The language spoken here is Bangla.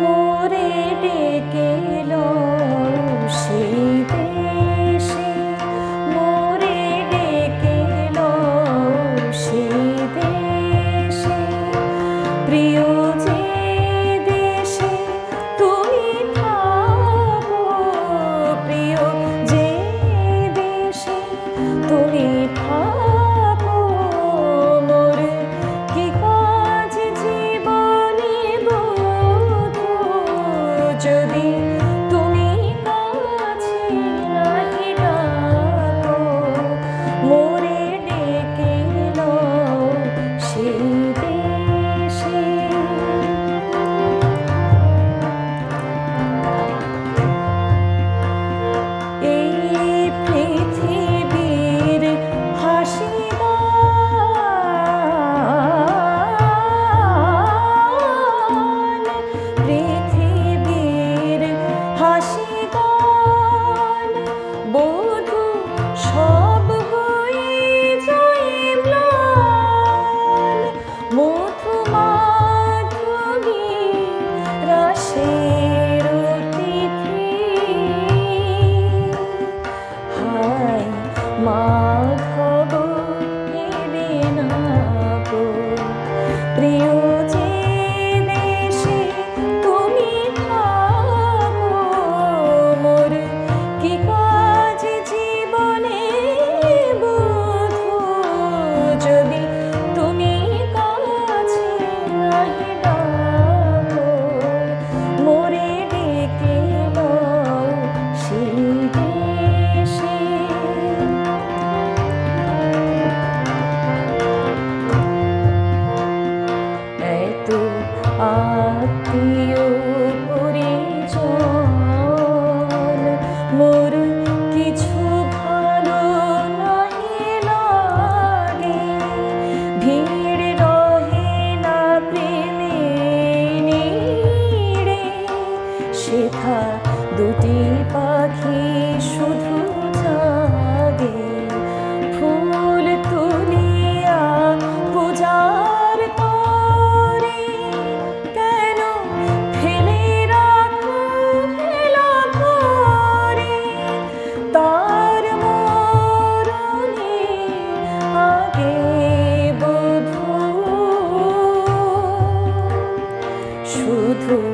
মোরে ডেকেল সে দেশে। মোরে ডেকেল সে দেশে। প্রিয় tu. Ah. প্রভু